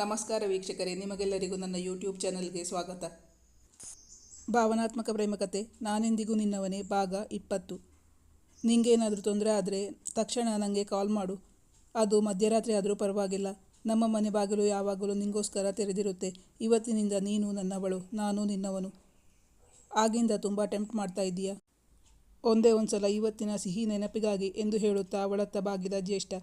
ನಮಸ್ಕಾರ ವೀಕ್ಷಕರೇ, ನಿಮಗೆಲ್ಲರಿಗೂ ನನ್ನ ಯೂಟ್ಯೂಬ್ ಚಾನಲ್ಗೆ ಸ್ವಾಗತ. ಭಾವನಾತ್ಮಕ ಪ್ರೇಮಕತೆ ನಾನೆಂದಿಗೂ ನಿನ್ನವನೇ ಭಾಗ ಇಪ್ಪತ್ತು. ನಿಂಗೇನಾದರೂ ತೊಂದರೆ ಆದರೆ ತಕ್ಷಣ ನನಗೆ ಕಾಲ್ ಮಾಡು. ಅದು ಮಧ್ಯರಾತ್ರಿ ಆದರೂ ಪರವಾಗಿಲ್ಲ. ನಮ್ಮ ಮನೆ ಬಾಗಿಲು ಯಾವಾಗಲೂ ನಿಂಗೋಸ್ಕರ ತೆರೆದಿರುತ್ತೆ. ಇವತ್ತಿನಿಂದ ನೀನು ನನ್ನವಳು, ನಾನು ನಿನ್ನವನು. ಆಗಿಂದ ತುಂಬ ಟೆಂಪ್ಟ್ ಮಾಡ್ತಾ ಇದ್ದೀಯಾ? ಒಂದೇ ಒಂದು ಸಲ ಇವತ್ತಿನ ಸಿಹಿ ನೆನಪಿಗಾಗಿ ಎಂದು ಹೇಳುತ್ತಾ ಅವಳತ್ತ ಬಾಗಿದ ಜ್ಯೇಷ್ಠ.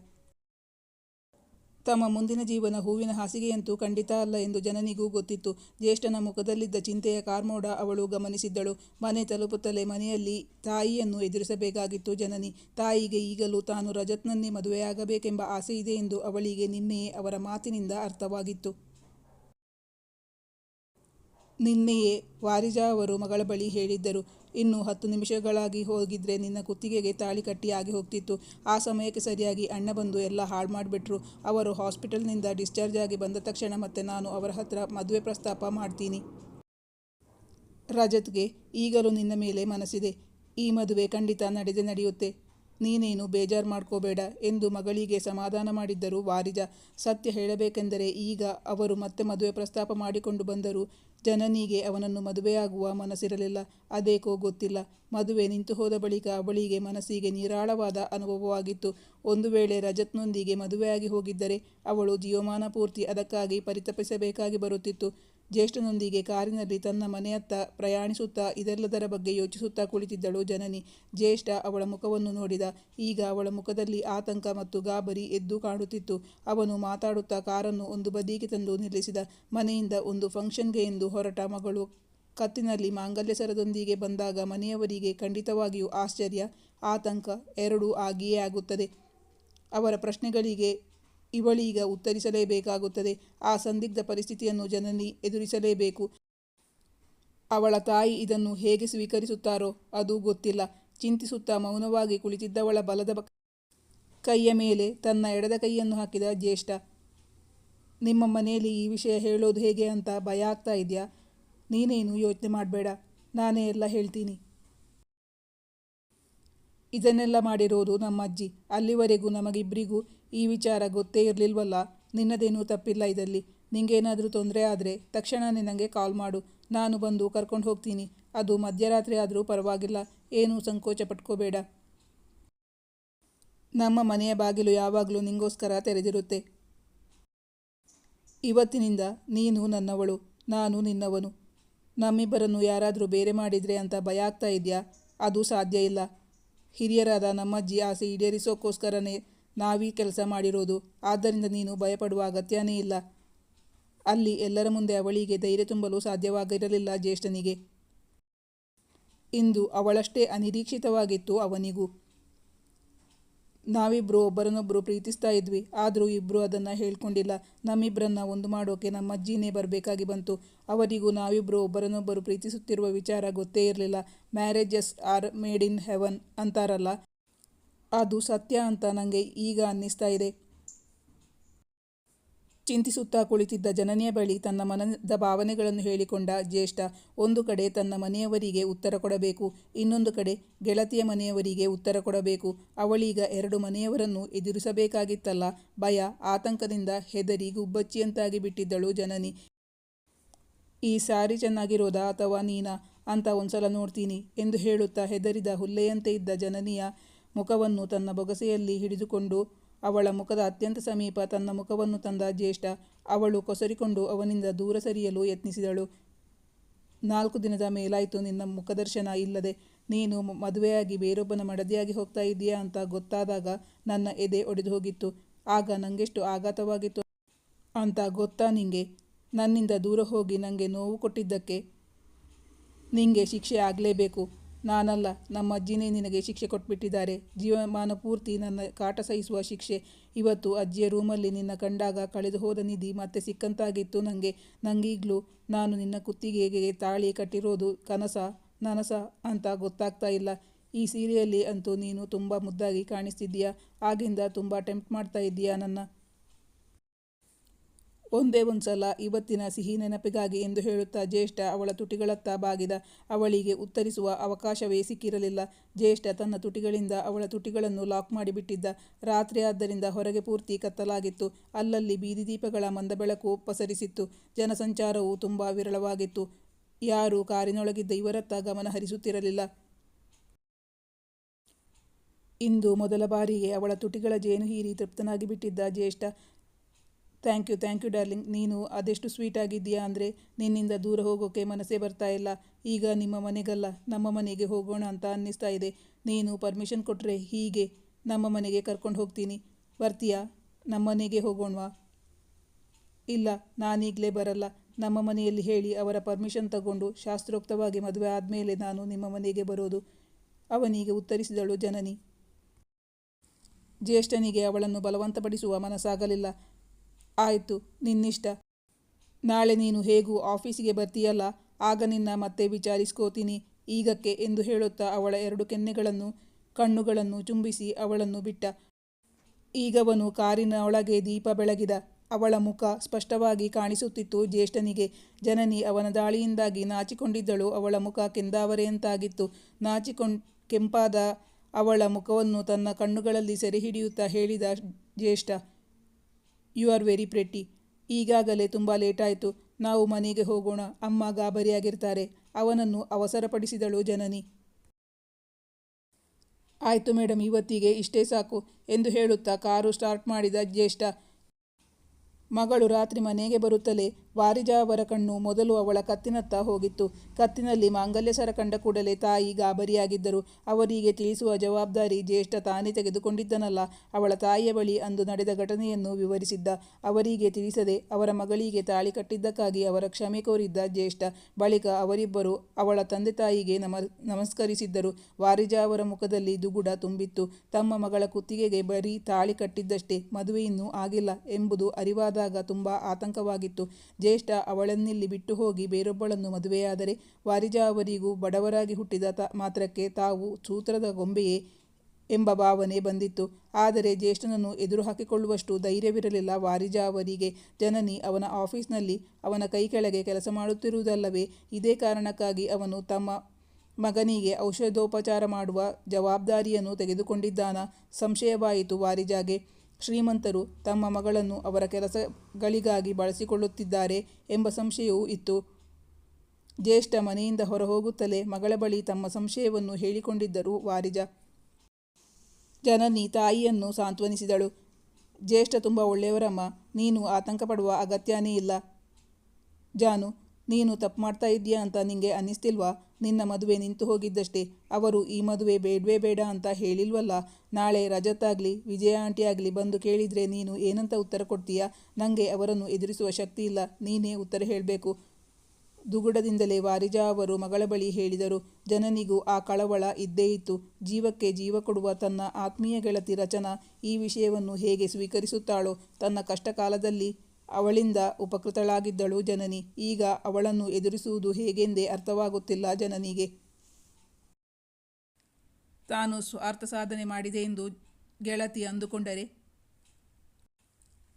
ತಮ್ಮ ಮುಂದಿನ ಜೀವನ ಹೂವಿನ ಹಾಸಿಗೆಯಂತೂ ಖಂಡಿತ ಅಲ್ಲ ಎಂದು ಜನನಿಗೂ ಗೊತ್ತಿತ್ತು. ಜ್ಯೇಷ್ಠನ ಮುಖದಲ್ಲಿದ್ದ ಚಿಂತೆಯ ಕಾರ್ಮೋಡ ಅವಳು ಗಮನಿಸಿದ್ದಳು. ಮನೆ ತಲುಪುತ್ತಲೇ ಮನೆಯಲ್ಲಿ ತಾಯಿಯನ್ನು ಎದುರಿಸಬೇಕಾಗಿತ್ತು ಜನನಿ. ತಾಯಿಗೆ ಈಗಲೂ ತಾನು ರಜತ್ನನ್ನೇ ಮದುವೆಯಾಗಬೇಕೆಂಬ ಆಸೆ ಇದೆ ಎಂದು ಅವಳಿಗೆ ನಿನ್ನೆಯೇ ಅವರ ಮಾತಿನಿಂದ ಅರ್ಥವಾಗಿತ್ತು. ನಿನ್ನೆಯೇ ವಾರಿಜಾ ಅವರು ಮಗಳ ಬಳಿ ಹೇಳಿದ್ದರು. ಇನ್ನು ಹತ್ತು ನಿಮಿಷಗಳಾಗಿ ಹೋಗಿದ್ರೆ ನಿನ್ನ ಕುತ್ತಿಗೆಗೆ ತಾಳಿ ಕಟ್ಟಿ ಆಗಿ ಹೋಗ್ತಿತ್ತು. ಆ ಸಮಯಕ್ಕೆ ಸರಿಯಾಗಿ ಅಣ್ಣ ಬಂದು ಎಲ್ಲ ಹಾಳು ಮಾಡಿಬಿಟ್ರು. ಅವರು ಹಾಸ್ಪಿಟಲ್ನಿಂದ ಡಿಸ್ಚಾರ್ಜ್ ಆಗಿ ಬಂದ ತಕ್ಷಣ ಮತ್ತೆ ನಾನು ಅವರ ಹತ್ರ ಮದುವೆ ಪ್ರಸ್ತಾಪ ಮಾಡ್ತೀನಿ. ರಜತ್ಗೆ ಈಗಲೂ ನಿನ್ನ ಮೇಲೆ ಮನಸ್ಸಿದೆ. ಈ ಮದುವೆ ಖಂಡಿತ ನಡೆದೇ ನಡೆಯುತ್ತೆ. ನೀನೇನು ಬೇಜಾರು ಮಾಡ್ಕೋಬೇಡ ಎಂದು ಮಗಳಿಗೆ ಸಮಾಧಾನ ಮಾಡಿದ್ದರು ವಾರಿಜ. ಸತ್ಯ ಹೇಳಬೇಕೆಂದರೆ ಈಗ ಅವರು ಮತ್ತೆ ಮದುವೆ ಪ್ರಸ್ತಾಪ ಮಾಡಿಕೊಂಡು ಬಂದರು. ಜನನಿಗೆ ಅವನನ್ನು ಮದುವೆಯಾಗುವ ಮನಸ್ಸಿರಲಿಲ್ಲ. ಅದೇಕೋ ಗೊತ್ತಿಲ್ಲ. ಮದುವೆ ನಿಂತು ಹೋದ ಬಳಿಕ ಅವಳಿಗೆ ಮನಸ್ಸಿಗೆ ನಿರಾಳವಾದ ಅನುಭವವಾಗಿತ್ತು. ಒಂದು ವೇಳೆ ರಜತ್ನೊಂದಿಗೆ ಮದುವೆಯಾಗಿ ಹೋಗಿದ್ದರೆ ಅವಳು ಜೀವಮಾನ ಪೂರ್ತಿ ಅದಕ್ಕಾಗಿ ಪರಿತಪಿಸಬೇಕಾಗಿ ಬರುತ್ತಿತ್ತು. ಜ್ಯೇಷ್ಠನೊಂದಿಗೆ ಕಾರಿನಲ್ಲಿ ತನ್ನ ಮನೆಯತ್ತ ಪ್ರಯಾಣಿಸುತ್ತಾ ಇದೆಲ್ಲದರ ಬಗ್ಗೆ ಯೋಚಿಸುತ್ತಾ ಕುಳಿತಿದ್ದಳು ಜನನಿ. ಜ್ಯೇಷ್ಠ ಅವಳ ಮುಖವನ್ನು ನೋಡಿದ. ಈಗ ಅವಳ ಮುಖದಲ್ಲಿ ಆತಂಕ ಮತ್ತು ಗಾಬರಿ ಎದ್ದು ಕಾಣುತ್ತಿತ್ತು. ಅವನು ಮಾತಾಡುತ್ತಾ ಕಾರನ್ನು ಒಂದು ಬದಿಗೆ ತಂದು ನಿಲ್ಲಿಸಿದ. ಮನೆಯಿಂದ ಒಂದು ಫಂಕ್ಷನ್ಗೆ ಎಂದು ಹೊರಟ ಮಗಳು. ಕತ್ತಿನಲ್ಲಿ ಮಾಂಗಲ್ಯ ಸರದೊಂದಿಗೆ ಬಂದಾಗ ಮನೆಯವರಿಗೆ ಖಂಡಿತವಾಗಿಯೂ ಆಶ್ಚರ್ಯ, ಆತಂಕ ಎರಡೂ ಆಗಿಯೇ ಆಗುತ್ತದೆ. ಅವರ ಪ್ರಶ್ನೆಗಳಿಗೆ ಇವಳೀಗ ಉತ್ತರಿಸಲೇಬೇಕಾಗುತ್ತದೆ. ಆ ಸಂದಿಗ್ಧ ಪರಿಸ್ಥಿತಿಯನ್ನು ಜನನಿ ಎದುರಿಸಲೇಬೇಕು. ಅವಳ ತಾಯಿ ಇದನ್ನು ಹೇಗೆ ಸ್ವೀಕರಿಸುತ್ತಾರೋ ಅದು ಗೊತ್ತಿಲ್ಲ. ಚಿಂತಿಸುತ್ತಾ ಮೌನವಾಗಿ ಕುಳಿತಿದ್ದವಳ ಬಲದ ಕೈಯ ಮೇಲೆ ತನ್ನ ಎಡದ ಕೈಯನ್ನು ಹಾಕಿದ ಜ್ಯೇಷ್ಠ ನಿಮ್ಮ ಮನೆಯಲ್ಲಿ ಈ ವಿಷಯ ಹೇಳೋದು ಹೇಗೆ ಅಂತ ಭಯ ಆಗ್ತಾ ಇದೆಯಾ? ನೀನೇನು ಯೋಚನೆ ಮಾಡಬೇಡ. ನಾನೇ ಎಲ್ಲ ಹೇಳ್ತೀನಿ. ಇದನ್ನೆಲ್ಲ ಮಾಡಿರೋದು ನಮ್ಮ ಅಜ್ಜಿ ಅಲ್ಲಿವರೆಗೂ ನಮಗಿಬ್ಬರಿಗೂ ಈ ವಿಚಾರ ಗೊತ್ತೇ ಇರಲಿಲ್ವಲ್ಲ? ನಿನ್ನದೇನೂ ತಪ್ಪಿಲ್ಲ ಇದರಲ್ಲಿ. ನಿಂಗೇನಾದರೂ ತೊಂದರೆ ಆದರೆ ತಕ್ಷಣ ನನಗೆ ಕಾಲ್ ಮಾಡು. ನಾನು ಬಂದು ಕರ್ಕೊಂಡು ಹೋಗ್ತೀನಿ. ಅದು ಮಧ್ಯರಾತ್ರಿ ಆದರೂ ಪರವಾಗಿಲ್ಲ. ಏನೂ ಸಂಕೋಚ ಪಟ್ಕೋಬೇಡ. ನಮ್ಮ ಮನೆಯ ಬಾಗಿಲು ಯಾವಾಗಲೂ ನಿಂಗೋಸ್ಕರ ತೆರೆದಿರುತ್ತೆ. ಇವತ್ತಿನಿಂದ ನೀನು ನನ್ನವಳು, ನಾನು ನಿನ್ನವನು. ನಮ್ಮಿಬ್ಬರನ್ನು ಯಾರಾದರೂ ಬೇರೆ ಮಾಡಿದರೆ ಅಂತ ಭಯ ಆಗ್ತಾ ಇದೆಯಾ? ಅದು ಸಾಧ್ಯ ಇಲ್ಲ. ಹಿರಿಯರಾದ ನಮ್ಮಜ್ಜಿ ಆಸೆ ಈಡೇರಿಸೋಕ್ಕೋಸ್ಕರನೇ ನಾವೀ ಕೆಲಸ ಮಾಡಿರೋದು. ಆದ್ದರಿಂದ ನೀನು ಭಯಪಡುವ ಅಗತ್ಯನೇ ಇಲ್ಲ. ಅಲ್ಲಿ ಎಲ್ಲರ ಮುಂದೆ ಅವಳಿಗೆ ಧೈರ್ಯ ತುಂಬಲು ಸಾಧ್ಯವಾಗಿರಲಿಲ್ಲ ಜ್ಯೇಷ್ಠನಿಗೆ. ಇಂದು ಅವಳಷ್ಟೇ ಅನಿರೀಕ್ಷಿತವಾಗಿತ್ತು ಅವನಿಗೂ. ನಾವಿಬ್ಬರು ಒಬ್ಬರನ್ನೊಬ್ಬರು ಪ್ರೀತಿಸ್ತಾ ಇದ್ವಿ. ಆದರೂ ಇಬ್ಬರು ಅದನ್ನು ಹೇಳ್ಕೊಂಡಿಲ್ಲ. ನಮ್ಮಿಬ್ಬರನ್ನ ಒಂದು ಮಾಡೋಕೆ ನಮ್ಮ ಅಜ್ಜಿನೇ ಬರಬೇಕಾಗಿ ಬಂತು. ಅವರಿಗೂ ನಾವಿಬ್ಬರು ಒಬ್ಬರನ್ನೊಬ್ಬರು ಪ್ರೀತಿಸುತ್ತಿರುವ ವಿಚಾರ ಗೊತ್ತೇ ಇರಲಿಲ್ಲ. Marriages are made in heaven ಅಂತಾರಲ್ಲ. ಅದು ಸತ್ಯ ಅಂತ ನನಗೆ ಈಗ ಅನ್ನಿಸ್ತಾ ಇದೆ. ಚಿಂತಿಸುತ್ತಾ ಕುಳಿತಿದ್ದ ಜನನಿಯ ಬಳಿ ತನ್ನ ಮನದ ಭಾವನೆಗಳನ್ನು ಹೇಳಿಕೊಂಡ ಜ್ಯೇಷ್ಠ, ಒಂದು ಕಡೆ ತನ್ನ ಮನೆಯವರಿಗೆ ಉತ್ತರ ಕೊಡಬೇಕು, ಇನ್ನೊಂದು ಕಡೆ ಗೆಳತಿಯ ಮನೆಯವರಿಗೆ ಉತ್ತರ ಕೊಡಬೇಕು. ಅವಳೀಗ ಎರಡು ಮನೆಯವರನ್ನು ಎದುರಿಸಬೇಕಾಗಿತ್ತಲ್ಲ. ಭಯ, ಆತಂಕದಿಂದ ಹೆದರಿ ಗುಬ್ಬಚ್ಚಿಯಂತಾಗಿ ಬಿಟ್ಟಿದ್ದಳು ಜನನಿ. ಈ ಸಾರಿ ಚೆನ್ನಾಗಿರೋದಾ ಅಥವಾ ನೀನಾ? ಅಂತ ಒಂದ್ಸಲ ನೋಡ್ತೀನಿ ಎಂದು ಹೇಳುತ್ತಾ ಹೆದರಿದ ಹುಲ್ಲೆಯಂತೆ ಇದ್ದ ಜನನಿಯ ಮುಖವನ್ನು ತನ್ನ ಬೊಗಸೆಯಲ್ಲಿ ಹಿಡಿದುಕೊಂಡು ಅವಳ ಮುಖದ ಅತ್ಯಂತ ಸಮೀಪ ತನ್ನ ಮುಖವನ್ನು ತಂದ ಜ್ಯೇಷ್ಠ. ಅವಳು ಕೊಸರಿಕೊಂಡು ಅವನಿಂದ ದೂರ ಸರಿಯಲು ಯತ್ನಿಸಿದಳು. ನಾಲ್ಕು ದಿನದ ಮೇಲಾಯಿತು ನಿನ್ನ ಮುಖದರ್ಶನ ಇಲ್ಲದೆ. ನೀನು ಮದುವೆಯಾಗಿ ಬೇರೊಬ್ಬನ ಮಡದಿಯಾಗಿ ಹೋಗ್ತಾ ಇದ್ದೀಯಾ ಅಂತ ಗೊತ್ತಾದಾಗ ನನ್ನ ಎದೆ ಒಡೆದು ಹೋಗಿತ್ತು. ಆಗ ನನಗೆಷ್ಟು ಆಘಾತವಾಗಿತ್ತು ಅಂತ ಗೊತ್ತಾ ನಿಂಗೆ? ನನ್ನಿಂದ ದೂರ ಹೋಗಿ ನನಗೆ ನೋವು ಕೊಟ್ಟಿದ್ದಕ್ಕೆ ನಿಂಗೆ ಶಿಕ್ಷೆ ಆಗಲೇಬೇಕು. ನಾನಲ್ಲ, ನಮ್ಮ ಅಜ್ಜಿನೇ ನಿನಗೆ ಶಿಕ್ಷೆ ಕೊಟ್ಬಿಟ್ಟಿದ್ದಾರೆ. ಜೀವಮಾನ ಪೂರ್ತಿ ನನ್ನ ಕಾಟ ಸಹಿಸುವ ಶಿಕ್ಷೆ. ಇವತ್ತು ಅಜ್ಜಿಯ ರೂಮಲ್ಲಿ ನಿನ್ನ ಕಂಡಾಗ ಕಳೆದು ಹೋದ ನಿಧಿ ಮತ್ತೆ ಸಿಕ್ಕಂತಾಗಿತ್ತು ನನಗೆ ನಂಗೀಗಲೂ ನಾನು ನಿನ್ನ ಕುತ್ತಿಗೆಗೆ ತಾಳಿ ಕಟ್ಟಿರೋದು ಕನಸ, ನನಸ ಅಂತ ಗೊತ್ತಾಗ್ತಾ ಇಲ್ಲ. ಈ ಸೀರೆಯಲ್ಲಿ ಅಂತೂ ನೀನು ತುಂಬ ಮುದ್ದಾಗಿ ಕಾಣಿಸ್ತಿದ್ದೀಯಾ? ಆಗಿಂದ ತುಂಬ ಟೆಂಪ್ಟ್ ಮಾಡ್ತಾ ಇದ್ದೀಯಾ ನನ್ನ? ಒಂದೇ ಒಂದ್ಸಲ ಇವತ್ತಿನ ಸಿಹಿ ನೆನಪಿಗಾಗಿ ಎಂದು ಹೇಳುತ್ತಾ ಜ್ಯೇಷ್ಠ ಅವಳ ತುಟಿಗಳತ್ತ ಬಾಗಿದ ಅವಳಿಗೆ ಉತ್ತರಿಸುವ ಅವಕಾಶವೇ ಸಿಕ್ಕಿರಲಿಲ್ಲ. ಜ್ಯೇಷ್ಠ ತನ್ನ ತುಟಿಗಳಿಂದ ಅವಳ ತುಟಿಗಳನ್ನು ಲಾಕ್ ಮಾಡಿಬಿಟ್ಟಿದ್ದ. ರಾತ್ರಿ ಆದ್ದರಿಂದ ಹೊರಗೆ ಪೂರ್ತಿ ಕತ್ತಲಾಗಿತ್ತು. ಅಲ್ಲಲ್ಲಿ ಬೀದಿ ದೀಪಗಳ ಮಂದ ಬೆಳಕು ಪಸರಿಸಿತ್ತು. ಜನಸಂಚಾರವು ತುಂಬ ವಿರಳವಾಗಿತ್ತು. ಯಾರೂ ಕಾರಿನೊಳಗಿದ್ದ ಇವರತ್ತ ಗಮನ ಹರಿಸುತ್ತಿರಲಿಲ್ಲ. ಇಂದು ಮೊದಲ ಬಾರಿಗೆ ಅವಳ ತುಟಿಗಳ ಜೇನು ಹೀರಿ ತೃಪ್ತನಾಗಿ ಬಿಟ್ಟಿದ್ದ ಜ್ಯೇಷ್ಠ thank you thank you darling ನೀನು ಅದೆಷ್ಟು ಸ್ವೀಟ್ ಆಗಿದ್ದೀಯಾ ಅಂದರೆ ನಿನ್ನಿಂದ ದೂರ ಹೋಗೋಕೆ ಮನಸ್ಸೇ ಬರ್ತಾ ಇಲ್ಲ. ಈಗ ನಿಮ್ಮ ಮನೆಗಲ್ಲ, ನಮ್ಮ ಮನೆಗೆ ಹೋಗೋಣ ಅಂತ ಅನ್ನಿಸ್ತಾ ಇದೆ. ನೀನು ಪರ್ಮಿಷನ್ ಕೊಟ್ಟರೆ ಹೀಗೆ ನಮ್ಮ ಮನೆಗೆ ಕರ್ಕೊಂಡು ಹೋಗ್ತೀನಿ. ಬರ್ತೀಯಾ ನಮ್ಮ ಮನೆಗೆ ಹೋಗೋಣವಾ? ಇಲ್ಲ, ನಾನೀಗಲೇ ಬರಲ್ಲ. ನಮ್ಮ ಮನೆಯಲ್ಲಿ ಹೇಳಿ ಅವರ ಪರ್ಮಿಷನ್ ತಗೊಂಡು ಶಾಸ್ತ್ರೋಕ್ತವಾಗಿ ಮದುವೆ ಆದಮೇಲೆ ನಾನು ನಿಮ್ಮ ಮನೆಗೆ ಬರೋದು. ಅವನಿಗೆ ಉತ್ತರಿಸಿದಳು ಜನನಿ. ಜ್ಯೇಷ್ಠನಿಗೆ ಅವಳನ್ನು ಬಲವಂತಪಡಿಸುವ ಮನಸ್ಸಾಗಲಿಲ್ಲ. ಆಯಿತು, ನಿನ್ನಿಷ್ಟ. ನಾಳೆ ನೀನು ಹೇಗೂ ಆಫೀಸಿಗೆ ಬರ್ತೀಯಲ್ಲ, ಆಗ ನಿನ್ನ ಮತ್ತೆ ವಿಚಾರಿಸ್ಕೋತೀನಿ, ಈಗಕ್ಕೆ ಎಂದು ಹೇಳುತ್ತಾ ಅವಳ ಎರಡು ಕೆನ್ನೆಗಳನ್ನು, ಕಣ್ಣುಗಳನ್ನು ಚುಂಬಿಸಿ ಅವಳನ್ನು ಬಿಟ್ಟ. ಈಗವನು ಕಾರಿನ ಒಳಗೆ ದೀಪ ಬೆಳಗಿದ. ಅವಳ ಮುಖ ಸ್ಪಷ್ಟವಾಗಿ ಕಾಣಿಸುತ್ತಿತ್ತು ಜ್ಯೇಷ್ಠನಿಗೆ. ಜನನಿ ಅವನ ದಾಳಿಯಿಂದಾಗಿ ನಾಚಿಕೊಂಡಿದ್ದಳು ಅವಳ ಮುಖ ಕೆಂದಾವರೆಯಂತಾಗಿತ್ತು ನಾಚಿಕೊಂಡ್ ಕೆಂಪಾದ ಅವಳ ಮುಖವನ್ನು ತನ್ನ ಕಣ್ಣುಗಳಲ್ಲಿ ಸೆರೆ ಹಿಡಿಯುತ್ತಾ ಹೇಳಿದ ಜ್ಯೇಷ್ಠ ಯು ಆರ್ ವೆರಿ ಪ್ರೆಟ್ಟಿ ಈಗಾಗಲೇ ತುಂಬ ಲೇಟಾಯಿತು ನಾವು ಮನೆಗೆ ಹೋಗೋಣ. ಅಮ್ಮ ಗಾಬರಿಯಾಗಿರ್ತಾರೆ. ಅವನನ್ನು ಅವಸರಪಡಿಸಿದಳು ಜನನಿ. ಆಯಿತು ಮೇಡಮ್ ಇವತ್ತಿಗೆ ಇಷ್ಟೇ ಸಾಕು ಎಂದು ಹೇಳುತ್ತಾ ಕಾರು ಸ್ಟಾರ್ಟ್ ಮಾಡಿದ ಜ್ಯೇಷ್ಠ. ಮಗಳು ರಾತ್ರಿ ಮನೆಗೆ ಬರುತ್ತಲೇ ವಾರಿಜಾವರ ಕಣ್ಣು ಮೊದಲು ಅವಳ ಕತ್ತಿನತ್ತ ಹೋಗಿತ್ತು. ಕತ್ತಿನಲ್ಲಿ ಮಾಂಗಲ್ಯ ಸರ ಕಂಡ ಕೂಡಲೇ ತಾಯಿ ಗಾಬರಿಯಾಗಿದ್ದರು. ಅವರಿಗೆ ತಿಳಿಸುವ ಜವಾಬ್ದಾರಿ ಜ್ಯೇಷ್ಠ ತಾನೇ ತೆಗೆದುಕೊಂಡಿದ್ದನಲ್ಲ, ಅವಳ ತಾಯಿಯ ಬಳಿ ಅಂದು ನಡೆದ ಘಟನೆಯನ್ನು ವಿವರಿಸಿದ್ದ. ಅವರಿಗೆ ತಿಳಿಸದೆ ಅವರ ಮಗಳಿಗೆ ತಾಳಿ ಕಟ್ಟಿದ್ದಕ್ಕಾಗಿ ಅವರ ಕ್ಷಮೆ ಕೋರಿದ್ದ ಜ್ಯೇಷ್ಠ, ಬಳಿಕ ಅವರಿಬ್ಬರು ಅವಳ ತಂದೆ ತಾಯಿಗೆ ನಮ, ನಮಸ್ಕರಿಸಿದ್ದರು. ವಾರಿಜಾವರ ಮುಖದಲ್ಲಿ ದುಗುಡ ತುಂಬಿತ್ತು. ತಮ್ಮ ಮಗಳ ಕುತ್ತಿಗೆಗೆ ಬರೀ ತಾಳಿ ಕಟ್ಟಿದ್ದಷ್ಟೇ ಮದುವೆ ಇನ್ನೂ ಆಗಿಲ್ಲ ಎಂಬುದು ಅರಿವಾದಾಗ ತುಂಬ ಆತಂಕವಾಗಿತ್ತು. ಜ್ಯೇಷ್ಠ ಅವಳನ್ನಿಲ್ಲಿ ಬಿಟ್ಟು ಹೋಗಿ ಬೇರೊಬ್ಬಳನ್ನು ಮದುವೆಯಾದರೆ ವಾರಿಜಾ ಅವರಿಗೂ ಬಡವರಾಗಿ ಹುಟ್ಟಿದ ತ ಮಾತ್ರಕ್ಕೆ ತಾವು ಸೂತ್ರದ ಗೊಂಬೆಯೇ ಎಂಬ ಭಾವನೆ ಬಂದಿತ್ತು. ಆದರೆ ಜ್ಯೇಷ್ಠನನ್ನು ಎದುರು ಹಾಕಿಕೊಳ್ಳುವಷ್ಟು ಧೈರ್ಯವಿರಲಿಲ್ಲ ವಾರಿಜಾ ಅವರಿಗೆ ಜನನಿ ಅವನ ಆಫೀಸ್ನಲ್ಲಿ ಅವನ ಕೈ ಕೆಳಗೆ ಕೆಲಸ ಮಾಡುತ್ತಿರುವುದಲ್ಲವೇ, ಇದೇ ಕಾರಣಕ್ಕಾಗಿ ಅವನು ತಮ್ಮ ಮಗನಿಗೆ ಔಷಧೋಪಚಾರ ಮಾಡುವ ಜವಾಬ್ದಾರಿಯನ್ನು ತೆಗೆದುಕೊಂಡಿದ್ದಾನ? ಸಂಶಯವಾಯಿತು ವಾರಿಜಾಗೆ. ಶ್ರೀಮಂತರು ತಮ್ಮ ಮಗಳನ್ನು ಅವರ ಕೆಲಸಗಳಿಗಾಗಿ ಬಳಸಿಕೊಳ್ಳುತ್ತಿದ್ದಾರೆ ಎಂಬ ಸಂಶಯವೂ ಇತ್ತು. ಜ್ಯೇಷ್ಠ ಮನೆಯಿಂದ ಹೊರಹೋಗುತ್ತಲೇ ಮಗಳ ಬಳಿ ತಮ್ಮ ಸಂಶಯವನ್ನು ಹೇಳಿಕೊಂಡಿದ್ದರು ವಾರಿಜ. ಜನನಿ ತಾಯಿಯನ್ನು ಸಾಂತ್ವನಿಸಿದಳು. ಜ್ಯೇಷ್ಠ ತುಂಬ ಒಳ್ಳೆಯವರಮ್ಮ, ನೀನು ಆತಂಕ ಪಡುವ ಅಗತ್ಯನೇ ಇಲ್ಲ. ಜಾನು, ನೀನು ತಪ್ಪು ಮಾಡ್ತಾ ಇದ್ದೀಯಾ ಅಂತ ನಿಂಗೆ ಅನ್ನಿಸ್ತಿಲ್ವಾ? ನಿನ್ನ ಮದುವೆ ನಿಂತು ಹೋಗಿದ್ದಷ್ಟೇ. ಅವರು, ಈ ಮದುವೆ ಬೇಡವೇ ಬೇಡ ಅಂತ ಹೇಳಿಲ್ವಲ್ಲ? ನಾಳೆ ರಜತ್ತಾಗಲಿ, ವಿಜಯ ಆಂಟಿ ಆಗಲಿ ಬಂದು ಕೇಳಿದರೆ ನೀನು ಏನಂತ ಉತ್ತರ ಕೊಡ್ತೀಯಾ? ನನಗೆ ಅವರನ್ನು ಎದುರಿಸುವ ಶಕ್ತಿ ಇಲ್ಲ. ನೀನೇ ಉತ್ತರ ಹೇಳಬೇಕು. ದುಗುಡದಿಂದಲೇ ವಾರಿಜಾ ಅವರು ಮಗಳ ಬಳಿ ಹೇಳಿದರು, ಜನನಿಗೂ ಆ ಕಳವಳ ಇದ್ದೇ ಇತ್ತು. ಜೀವಕ್ಕೆ ಜೀವ ಕೊಡುವ ತನ್ನ ಆತ್ಮೀಯ ಗೆಳತಿ ರಚನಾ ಈ ವಿಷಯವನ್ನು ಹೇಗೆ ಸ್ವೀಕರಿಸುತ್ತಾಳೋ? ತನ್ನ ಕಷ್ಟ ಕಾಲದಲ್ಲಿ ಅವಳಿಂದ ಉಪಕೃತಳಾಗಿದ್ದಳು ಜನನಿ. ಈಗ ಅವಳನ್ನು ಎದುರಿಸುವುದು ಹೇಗೆಂದೇ ಅರ್ಥವಾಗುತ್ತಿಲ್ಲ ಜನನಿಗೆ. ತಾನು ಸ್ವಾರ್ಥ ಸಾಧನೆ ಮಾಡಿದೆ ಎಂದು ಗೆಳತಿ ಅಂದುಕೊಂಡರೆ?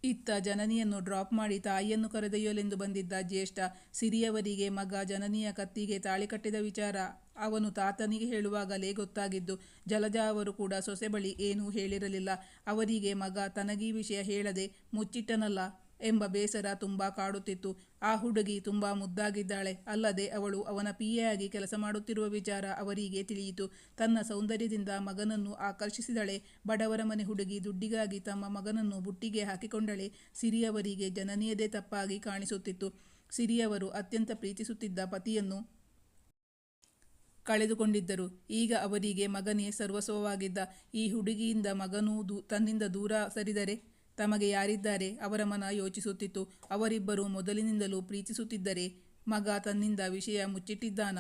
ಇತ್ತ ಜನನಿಯನ್ನು ಡ್ರಾಪ್ ಮಾಡಿ ತಾಯಿಯನ್ನು ಕರೆದೊಯ್ಯಲೆಂದು ಬಂದಿದ್ದ ಜ್ಯೇಷ್ಠ ಸಿರಿಯವರಿಗೆ ಮಗ ಜನನಿಯ ಕತ್ತಿಗೆ ತಾಳಿ ಕಟ್ಟಿದ ವಿಚಾರ ಅವನು ತಾತನಿಗೆ ಹೇಳುವಾಗಲೇ ಗೊತ್ತಾಗಿದ್ದು, ಜಲಜ ಅವರು ಕೂಡ ಸೊಸೆ ಬಳಿ ಏನೂ ಹೇಳಿರಲಿಲ್ಲ. ಅವರಿಗೆ ಮಗ ತನಗೀ ವಿಷಯ ಹೇಳದೆ ಮುಚ್ಚಿಟ್ಟನಲ್ಲ. ಎಂಬ ಬೇಸರ ತುಂಬ ಕಾಡುತ್ತಿತ್ತು. ಆ ಹುಡುಗಿ ತುಂಬ ಮುದ್ದಾಗಿದ್ದಾಳೆ. ಅಲ್ಲದೆ ಅವಳು ಅವನ ಪಿಯಾಗಿ ಕೆಲಸ ಮಾಡುತ್ತಿರುವ ವಿಚಾರ ಅವರಿಗೆ ತಿಳಿಯಿತು. ತನ್ನ ಸೌಂದರ್ಯದಿಂದ ಮಗನನ್ನು ಆಕರ್ಷಿಸಿದಳೆ. ಬಡವರ ಮನೆ ಹುಡುಗಿ ದುಡ್ಡಿಗಾಗಿ ತಮ್ಮ ಮಗನನ್ನು ಬುಟ್ಟಿಗೆ ಹಾಕಿಕೊಂಡಳೆ. ಸಿರಿಯವರಿಗೆ ಜನನೀಯದೇ ತಪ್ಪಾಗಿ ಕಾಣಿಸುತ್ತಿತ್ತು. ಸಿರಿಯವರು ಅತ್ಯಂತ ಪ್ರೀತಿಸುತ್ತಿದ್ದ ಪತಿಯನ್ನು ಕಳೆದುಕೊಂಡಿದ್ದರು. ಈಗ ಅವರಿಗೆ ಮಗನೇ ಸರ್ವಸ್ವವಾಗಿದ್ದ. ಈ ಹುಡುಗಿಯಿಂದ ಮಗನೂ ತನ್ನಿಂದ ದೂರ ಸರಿದರೆ? ತಮಗೆ ಯಾರಿದ್ದಾರೆ ಅವರ ಮನ ಯೋಚಿಸುತ್ತಿತ್ತು. ಅವರಿಬ್ಬರು ಮೊದಲಿನಿಂದಲೂ ಪ್ರೀತಿಸುತ್ತಿದ್ದರೆ ಮಗ ತನ್ನಿಂದ ವಿಷಯ ಮುಚ್ಚಿಟ್ಟಿದ್ದಾನ?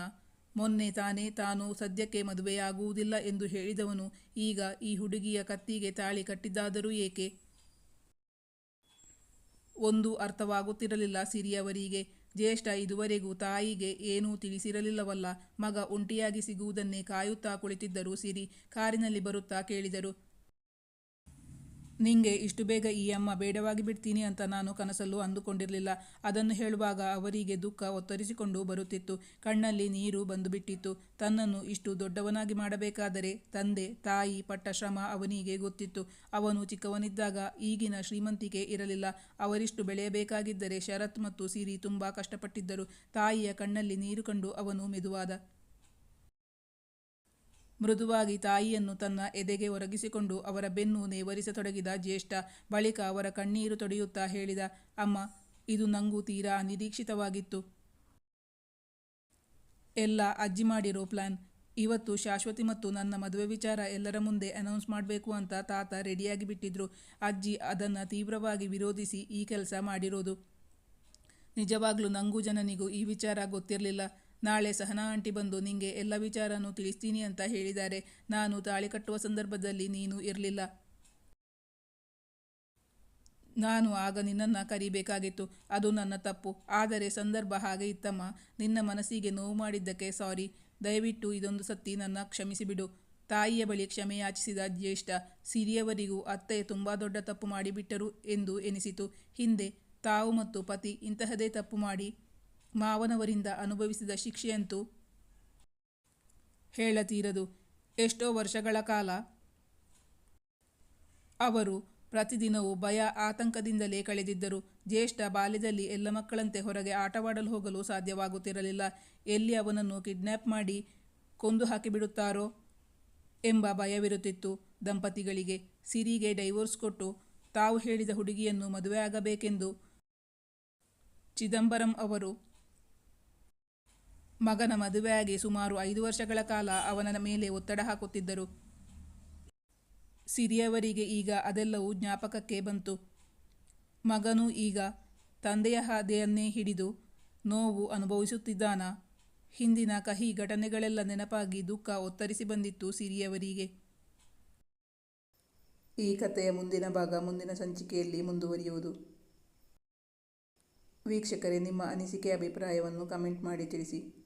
ಮೊನ್ನೆ ತಾನೇ ತಾನು ಸದ್ಯಕ್ಕೆ ಮದುವೆಯಾಗುವುದಿಲ್ಲ ಎಂದು ಹೇಳಿದವನು, ಈಗ ಈ ಹುಡುಗಿಯ ಕತ್ತಿಗೆ ತಾಳಿ ಕಟ್ಟಿದ್ದಾದರೂ ಏಕೆ? ಒಂದು ಅರ್ಥವಾಗುತ್ತಿರಲಿಲ್ಲ ಸಿರಿಯವರಿಗೆ. ಜ್ಯೇಷ್ಠ ಇದುವರೆಗೂ ತಾಯಿಗೆ ಏನೂ ತಿಳಿಸಿರಲಿಲ್ಲವಲ್ಲ. ಮಗ ಒಂಟಿಯಾಗಿ ಸಿಗುವುದನ್ನೇ ಕಾಯುತ್ತಾ ಕುಳಿತಿದ್ದರು ಸಿರಿ. ಕಾರಿನಲ್ಲಿ ಬರುತ್ತಾ ಕೇಳಿದರು. ನಿಂಗೆ ಇಷ್ಟು ಬೇಗ ಈ ಅಮ್ಮ ಬೇಡವಾಗಿ ಬಿಡ್ತೀನಿ ಅಂತ ನಾನು ಕನಸಲ್ಲೂ ಅಂದುಕೊಂಡಿರಲಿಲ್ಲ. ಅದನ್ನು ಹೇಳುವಾಗ ಅವರಿಗೆ ದುಃಖ ಒತ್ತರಿಸಿಕೊಂಡು ಬರುತ್ತಿತ್ತು. ಕಣ್ಣಲ್ಲಿ ನೀರು ಬಂದುಬಿಟ್ಟಿತ್ತು. ತನ್ನನ್ನು ಇಷ್ಟು ದೊಡ್ಡವನಾಗಿ ಮಾಡಬೇಕಾದರೆ ತಂದೆ, ತಾಯಿ ಪಟ್ಟ ಶ್ರಮ ಅವನಿಗೆ ಗೊತ್ತಿತ್ತು. ಅವನು ಚಿಕ್ಕವನಿದ್ದಾಗ ಈಗಿನ ಶ್ರೀಮಂತಿಕೆ ಇರಲಿಲ್ಲ. ಅವರಿಷ್ಟು ಬೆಳೆಯಬೇಕಾಗಿದ್ದರೆ ಶರತ್ ಮತ್ತು ಸಿರಿ ತುಂಬಾ ಕಷ್ಟಪಟ್ಟಿದ್ದರು. ತಾಯಿಯ ಕಣ್ಣಲ್ಲಿ ನೀರು ಕಂಡು ಅವನು ಮೆದುವಾದ ಮೃದುವಾಗಿ ತಾಯಿಯನ್ನು ತನ್ನ ಎದೆಗೆ ಒರಗಿಸಿಕೊಂಡು ಅವರ ಬೆನ್ನು ನೇವರಿಸತೊಡಗಿದ ಜ್ಯೇಷ್ಠ, ಬಳಿಕ ಅವರ ಕಣ್ಣೀರು ತೊಡೆಯುತ್ತಾ ಹೇಳಿದ, ಅಮ್ಮ, ಇದು ನಂಗೂ ತೀರಾ ಅನಿರೀಕ್ಷಿತವಾಗಿತ್ತು ಎಲ್ಲ ಅಜ್ಜಿ ಮಾಡಿರೋ ಪ್ಲಾನ್. ಇವತ್ತು ಶಾಶ್ವತಿ ಮತ್ತು ನನ್ನ ಮದುವೆ ವಿಚಾರ ಎಲ್ಲರ ಮುಂದೆ ಅನೌನ್ಸ್ ಮಾಡಬೇಕು ಅಂತ ತಾತ ರೆಡಿಯಾಗಿ ಬಿಟ್ಟಿದ್ರು. ಅಜ್ಜಿ ಅದನ್ನು ತೀವ್ರವಾಗಿ ವಿರೋಧಿಸಿ ಈ ಕೆಲಸ ಮಾಡಿರೋದು. ನಿಜವಾಗ್ಲೂ ನಂಗೂ ಜನನಿಗೂ ಈ ವಿಚಾರ ಗೊತ್ತಿರಲಿಲ್ಲ. ನಾಳೆ ಸಹನಾ ಆಂಟಿ ಬಂದು ನಿಂಗೆ ಎಲ್ಲ ವಿಚಾರನೂ ತಿಳಿಸ್ತೀನಿ ಅಂತ ಹೇಳಿದ್ದಾರೆ. ನಾನು ತಾಳಿ ಕಟ್ಟುವ ಸಂದರ್ಭದಲ್ಲಿ ನೀನು ಇರಲಿಲ್ಲ. ನಾನು ಆಗ ನಿನ್ನನ್ನು ಕರಿಬೇಕಾಗಿತ್ತು. ಅದು ನನ್ನ ತಪ್ಪು. ಆದರೆ ಸಂದರ್ಭ ಹಾಗೆ ಇತ್ತಮ್ಮ. ನಿನ್ನ ಮನಸ್ಸಿಗೆ ನೋವು ಮಾಡಿದ್ದಕ್ಕೆ ಸಾರಿ. ದಯವಿಟ್ಟು ಇದೊಂದು ಸತ್ತಿ ನನ್ನ ಕ್ಷಮಿಸಿಬಿಡು. ತಾಯಿಯ ಬಳಿ ಕ್ಷಮೆಯಾಚಿಸಿದ ಜ್ಯೇಷ್ಠ, ಸಿರಿಯವರಿಗೂ ಅತ್ತೆ ತುಂಬ ದೊಡ್ಡ ತಪ್ಪು ಮಾಡಿಬಿಟ್ಟರು ಎಂದು ಎನಿಸಿತು. ಹಿಂದೆ ತಾವು ಮತ್ತು ಪತಿ ಇಂತಹದೇ ತಪ್ಪು ಮಾಡಿ ಮಾವನವರಿಂದ ಅನುಭವಿಸಿದ ಶಿಕ್ಷೆಯಂತೂ ಹೇಳತೀರದು. ಎಷ್ಟೋ ವರ್ಷಗಳ ಕಾಲ ಅವರು ಪ್ರತಿದಿನವೂ ಭಯ, ಆತಂಕದಿಂದಲೇ ಕಳೆದಿದ್ದರು. ಜ್ಯೇಷ್ಠ ಬಾಲ್ಯದಲ್ಲಿ ಎಲ್ಲ ಮಕ್ಕಳಂತೆ ಹೊರಗೆ ಆಟವಾಡಲು ಹೋಗಲು ಸಾಧ್ಯವಾಗುತ್ತಿರಲಿಲ್ಲ. ಎಲ್ಲಿ ಅವನನ್ನು ಕಿಡ್ನ್ಯಾಪ್ ಮಾಡಿ ಕೊಂದು ಹಾಕಿಬಿಡುತ್ತಾರೋ ಎಂಬ ಭಯವಿರುತ್ತಿತ್ತು ದಂಪತಿಗಳಿಗೆ. ಸಿರಿಗೆ ಡೈವೋರ್ಸ್ ಕೊಟ್ಟು ತಾವು ಹೇಳಿದ ಹುಡುಗಿಯನ್ನು ಮದುವೆ ಆಗಬೇಕೆಂದು ಚಿದಂಬರಂ ಅವರು ಮಗನ ಮದುವೆಯಾಗಿ ಸುಮಾರು ಐದು ವರ್ಷಗಳ ಕಾಲ ಅವನ ಮೇಲೆ ಒತ್ತಡ ಹಾಕುತ್ತಿದ್ದರು. ಸಿರಿಯವರಿಗೆ ಈಗ ಅದೆಲ್ಲವೂ ಜ್ಞಾಪಕಕ್ಕೆ ಬಂತು. ಮಗನು ಈಗ ತಂದೆಯ ಹಾದೆಯನ್ನೇ ಹಿಡಿದು ನೋವು ಅನುಭವಿಸುತ್ತಿದ್ದಾನ. ಹಿಂದಿನ ಕಹಿ ಘಟನೆಗಳೆಲ್ಲ ನೆನಪಾಗಿ ದುಃಖ ಒತ್ತರಿಸಿ ಬಂದಿತ್ತು ಸಿರಿಯವರಿಗೆ. ಈ ಕಥೆಯ ಮುಂದಿನ ಭಾಗ ಮುಂದಿನ ಸಂಚಿಕೆಯಲ್ಲಿ ಮುಂದುವರಿಯುವುದು. ವೀಕ್ಷಕರೇ, ನಿಮ್ಮ ಅನಿಸಿಕೆ, ಅಭಿಪ್ರಾಯವನ್ನು ಕಮೆಂಟ್ ಮಾಡಿ ತಿಳಿಸಿ.